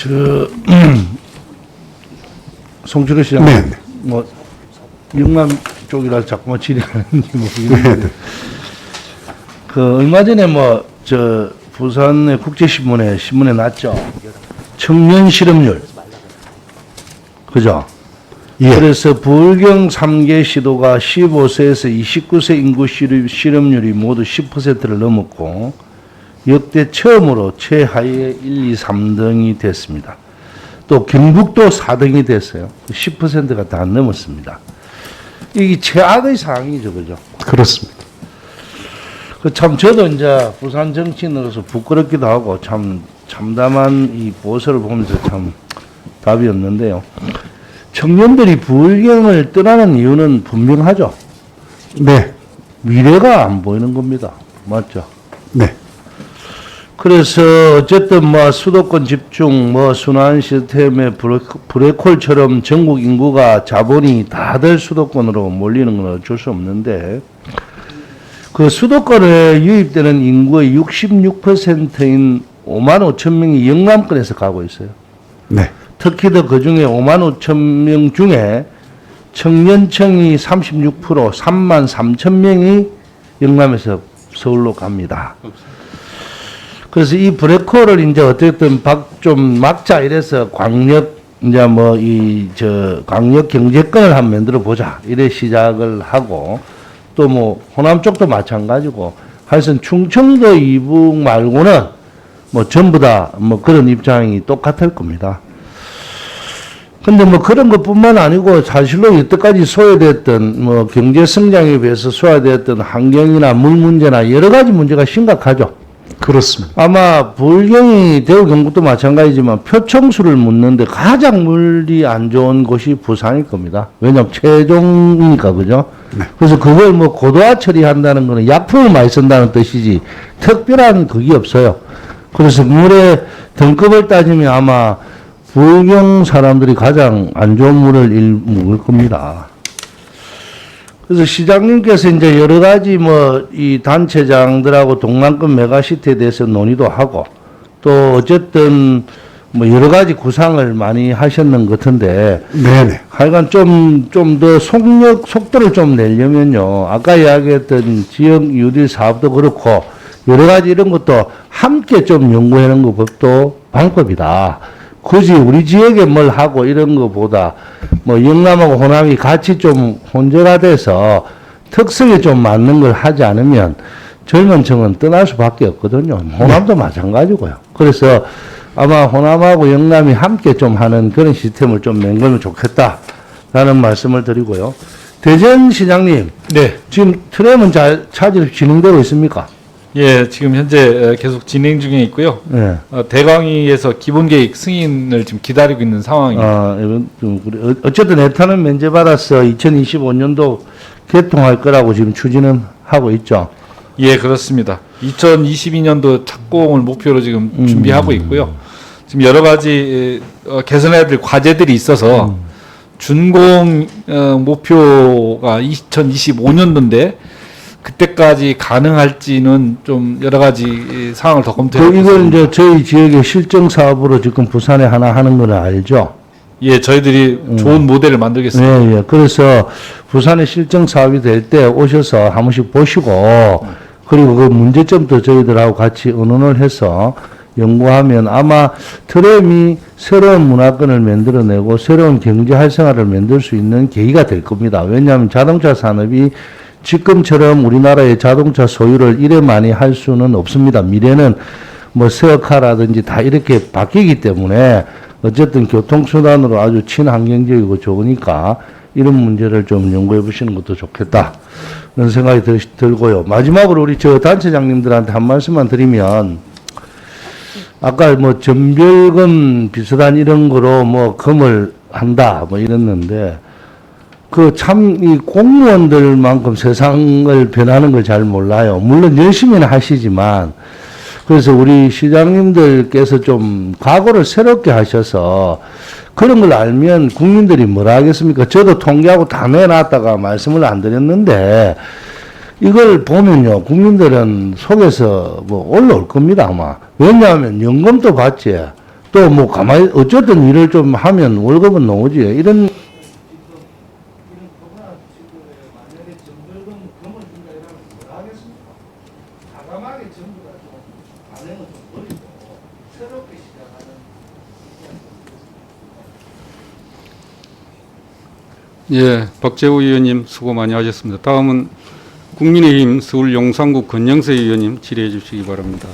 저 송철호 시장 네, 네. 뭐 영남 쪽이라 자꾸만 지리하는지 모르겠는데 그 얼마 전에 뭐 저 부산의 국제신문에 신문에 났죠 청년 실업률 그죠? 예. 그래서 불경 3개 시도가 15세에서 29세 인구 실업- 실업률이 모두 10%를 넘었고 역대 처음으로 최하위의 1, 2, 3등이 됐습니다. 또 경북도 4등이 됐어요. 10%가 다 넘었습니다. 이게 최악의 상황이죠, 그죠? 그렇습니다. 그 참 저도 이제 부산 정치인으로서 부끄럽기도 하고 참 참담한 이 보수를 보면서 참 답이 없는데요. 청년들이 불경을 떠나는 이유는 분명하죠. 네, 미래가 안 보이는 겁니다. 맞죠? 네, 그래서 어쨌든 뭐 수도권 집중, 뭐 순환 시스템의 브레이크홀처럼 전국 인구가 자본이 다들 수도권으로 몰리는 건 어쩔 수 없는데 그 수도권에 유입되는 인구의 66%인 5만 5천 명이 영남권에서 가고 있어요. 네, 특히 더그 중에 5만 5천 명 중에 청년층이 36% 3만 3천 명이 영남에서 서울로 갑니다. 그래서 이 브레이크를 이제 어쨌든 박좀 막자 이래서 광역 이제 뭐 이 저 광역 경제권을 한번 만들어 보자 이래 시작을 하고 또 뭐 호남 쪽도 마찬가지고 하여튼 충청도 이북 말고는 뭐 전부 다 뭐 그런 입장이 똑같을 겁니다. 근데 뭐 그런 것 뿐만 아니고 사실로 이때까지 소외됐던 뭐 경제 성장에 비해서 소외됐던 환경이나 물 문제나 여러 가지 문제가 심각하죠. 그렇습니다. 아마 불경이 대구 경북도 마찬가지지만 표청수를 묻는데 가장 물이 안 좋은 곳이 부산일 겁니다. 왜냐하면 최종이니까 그죠? 그래서 그걸 뭐 고도화 처리한다는 거는 약품을 많이 쓴다는 뜻이지 특별한 그게 없어요. 그래서 물의 등급을 따지면 아마 불경 사람들이 가장 안 좋은 물을 일 먹을 겁니다. 그래서 시장님께서 이제 여러 가지 뭐 이 단체장들하고 동남권 메가시티에 대해서 논의도 하고 또 어쨌든 뭐 여러 가지 구상을 많이 하셨는 것 같은데 네, 네, 하여간 좀 좀 더 속력 속도를 좀 내려면요 아까 이야기했던 지역 유딜 사업도 그렇고 여러 가지 이런 것도 함께 좀 연구하는 것도 방법이다. 굳이 우리 지역에 뭘 하고 이런 것보다 뭐 영남하고 호남이 같이 좀 혼재가 돼서 특성에 좀 맞는 걸 하지 않으면 젊은 층은 떠날 수밖에 없거든요. 호남도 마찬가지고요. 그래서 아마 호남하고 영남이 함께 좀 하는 그런 시스템을 좀 만들면 좋겠다라는 말씀을 드리고요. 대전 시장님, 네, 지금 트램은 잘 차질 진행되고 있습니까? 예, 지금 현재 어, 계속 진행 중에 있고요. 네. 어, 대강위에서 기본 계획 승인을 지금 기다리고 있는 상황입니다. 아, 이건 좀 그래. 어- 어쨌든 에탄은 면제받아서 2025년도 개통할 거라고 지금 추진은 하고 있죠. 예, 그렇습니다. 2022년도 착공을 목표로 지금 음. 준비하고 있고요. 지금 여러 가지 어, 개선해야 될 과제들이 있어서 음. 준공 어, 목표가 2025년도인데 그때까지 가능할지는 좀 여러 가지 상황을 더 검토해 그 이걸 보겠습니다. 이제 저희 지역의 실정 사업으로 지금 부산에 하나 하는 건 알죠? 예, 저희들이 음. 좋은 모델을 만들겠습니다. 예, 예. 그래서 부산에 실정 사업이 될 때 오셔서 한 번씩 보시고 그리고 그 문제점도 저희들하고 같이 의논을 해서 연구하면 아마 트램이 새로운 문화권을 만들어내고 새로운 경제 활성화를 만들 수 있는 계기가 될 겁니다. 왜냐하면 자동차 산업이 지금처럼 우리나라의 자동차 소유를 이래 많이 할 수는 없습니다. 미래는 뭐 세어카라든지 다 이렇게 바뀌기 때문에 어쨌든 교통수단으로 아주 친환경적이고 좋으니까 이런 문제를 좀 연구해 보시는 것도 좋겠다. 그런 생각이 들, 들고요. 마지막으로 우리 저 단체장님들한테 한 말씀만 드리면 아까 뭐 전별금 비슷한 이런 거로 뭐 금을 한다 뭐 이랬는데 그 참 이 공무원들만큼 세상을 변하는 걸 잘 몰라요. 물론 열심히는 하시지만 그래서 우리 시장님들께서 좀 각오를 새롭게 하셔서 그런 걸 알면 국민들이 뭐라 하겠습니까? 저도 통계하고 다 내놨다가 말씀을 안 드렸는데 이걸 보면요, 국민들은 속에서 뭐 올라올 겁니다, 아마. 왜냐하면 연금도 받지, 또 뭐 가만히 어쨌든 일을 좀 하면 월급은 나오지 이런 예, 박재우 의원님 수고 많이 하셨습니다. 다음은 국민의힘 서울 용산구 권영세 의원님 질의해 주시기 바랍니다.